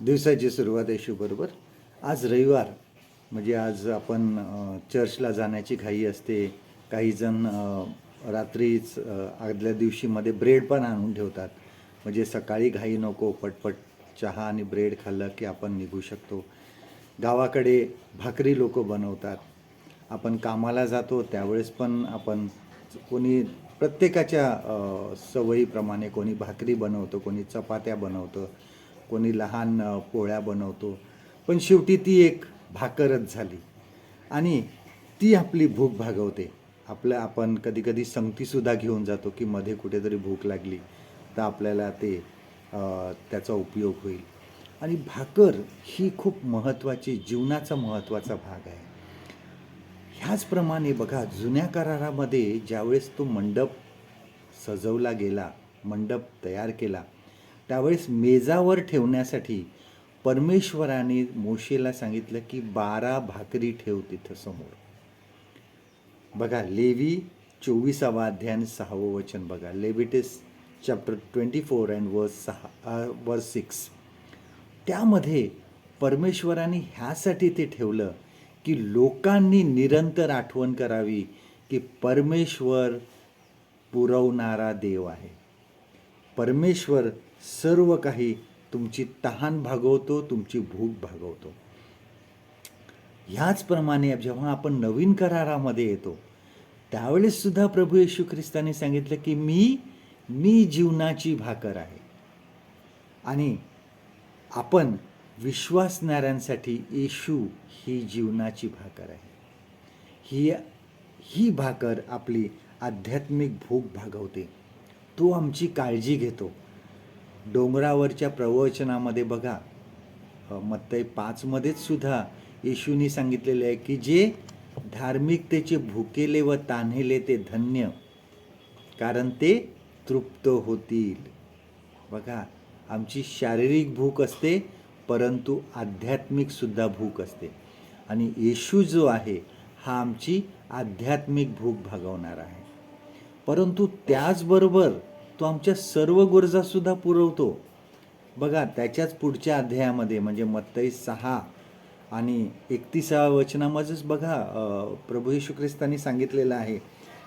दिवसाची सुरुवात येशूबरोबर बरोबर आज रविवार म्हणजे आज आपण चर्चला जाण्याची घाई असते. काही जण रात्रीच आदल्या दिवशीमध्ये ब्रेड पण आणून ठेवतात. म्हणजे सकाळी घाई नको पटपट चहा आणि ब्रेड खाल्लं की आपण निघू शकतो. गावाकडे भाकरी लोक बनवतात. आपण कामाला जातो त्यावेळेस पण आपण कोणी प्रत्येकाच्या सवयीप्रमाणे कोणी भाकरी बनवतं कोणी चपात्या बनवतं. कोणी लहान पोळ्या बनवतो. पण शेवटी ती एक भाकरच झाली. आणि ती आपली भूक भागवते. आपलं आपण कधीकधी संगतीसुद्धा घेऊन जातो की मध्ये कुठेतरी भूक लागली तर आपल्याला ते त्याचा उपयोग होईल. आणि भाकर ही खूप महत्त्वाची जीवनाचा महत्त्वाचा भाग आहे. ह्याचप्रमाणे बघा जुन्या करारामध्ये ज्यावेळेस तो मंडप सजवला गेला मंडप तयार केला त्यावेळेस मेजावर ठेवण्यासाठी परमेश्वराने मोशेला सांगितलं की बारा भाकरी ठेव तिथं समोर. बघा लेवी चोवीसावा अध्याय सहावं वचन बघा. Leviticus chapter twenty four and verse सहा वर्स सिक्स. त्यामध्ये परमेश्वराने ह्यासाठी ते ठेवलं की लोकांनी निरंतर आठवण करावी की परमेश्वर पुरवणारा देव आहे. परमेश्वर सर्व काही तुमची तहान भागवतो तुमची भूक भागवतो. ह्याचप्रमाणे जेव्हा आपण नवीन करारामध्ये येतो त्यावेळेस सुद्धा प्रभू येशू ख्रिस्ताने सांगितलं की मी मी जीवनाची भाकर आहे. आणि आपण विश्वासणाऱ्यांसाठी येशू ही जीवनाची भाकर आहे. ही ही भाकर आपली आध्यात्मिक भूक भागवते. तो आमची काळजी घेतो. डोंगरावरच्या प्रवचनामध्ये बघा मत्तय पाचमध्येच सुद्धा येशूनी सांगितलेले आहे की जे धार्मिकतेचे भुकेले व तान्हेले ते धन्य कारण ते तृप्त होतील. बघा आमची शारीरिक भूक असते परंतु आध्यात्मिकसुद्धा भूक असते. आणि येशू जो आहे हा आमची आध्यात्मिक भूक भागवणार आहे. परंतु त्याचबरोबर तो आमच्या सर्व गरजासुद्धा पुरवतो. बघा त्याच्याच पुढच्या अध्यायामध्ये म्हणजे मत्तई सहा आणि एकतीसाव्या वचनामध्येच बघा प्रभू येशू ख्रिस्तांनी सांगितलेलं आहे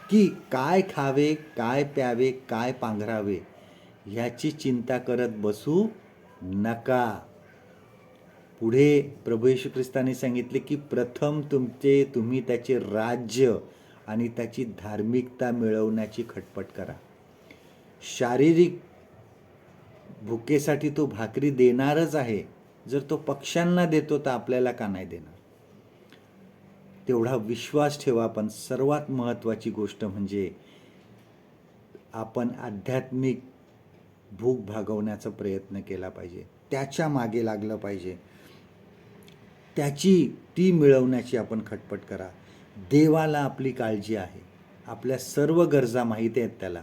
की काय खावे काय प्यावे काय पांघरावे ह्याची चिंता करत बसू नका. पुढे प्रभू येशू ख्रिस्ताने सांगितले की प्रथम तुमचे तुम्ही त्याचे राज्य आणि त्याची धार्मिकता मिळवण्याची खटपट करा. शारीरिक भुकेसाठी तो भाकरी देणारच आहे. जर तो पक्ष्यांना देतो तर आपल्याला का नाही देणार? तेवढा विश्वास ठेवा पण सर्वात महत्त्वाची गोष्ट म्हणजे आपण आध्यात्मिक भूक भागवण्याचा प्रयत्न केला पाहिजे. त्याच्यामागे लागलं पाहिजे. त्याची ती मिळवण्याची आपण खटपट करा. देवाला आपली काळजी आहे. आपल्या सर्व गरजा माहीत आहेत त्याला.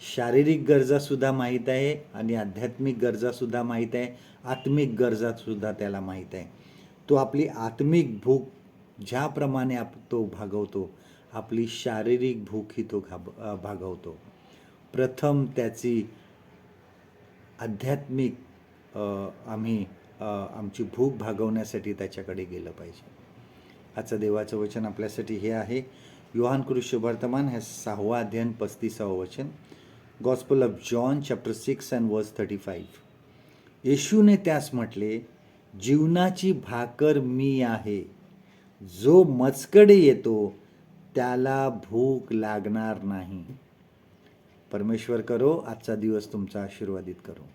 शारीरिक गरजासुद्धा माहीत आहे आणि आध्यात्मिक गरजासुद्धा माहीत आहे. आत्मिक गरजासुद्धा त्याला माहीत आहे. तो आपली आत्मिक भूक ज्याप्रमाणे आप तो भागवतो आपली शारीरिक भूकही तो घाब भागवतो. प्रथम त्याची आध्यात्मिक आम्ही आमची भूक भागवण्यासाठी त्याच्याकडे गेलं पाहिजे. आजचं देवाचं वचन आपल्यासाठी हे आहे. योहान कृष्य वर्तमान हे सहावा अध्ययन पस्तीसावं वचन. Gospel of John chapter six and verse thirty five येशूने त्यास म्हटले जीवनाची भाकर मी आहे. जो मजकडे येतो त्याला भूक लागणार नाही. परमेश्वर करो आजचा दिवस तुमचा आशीर्वादित करो.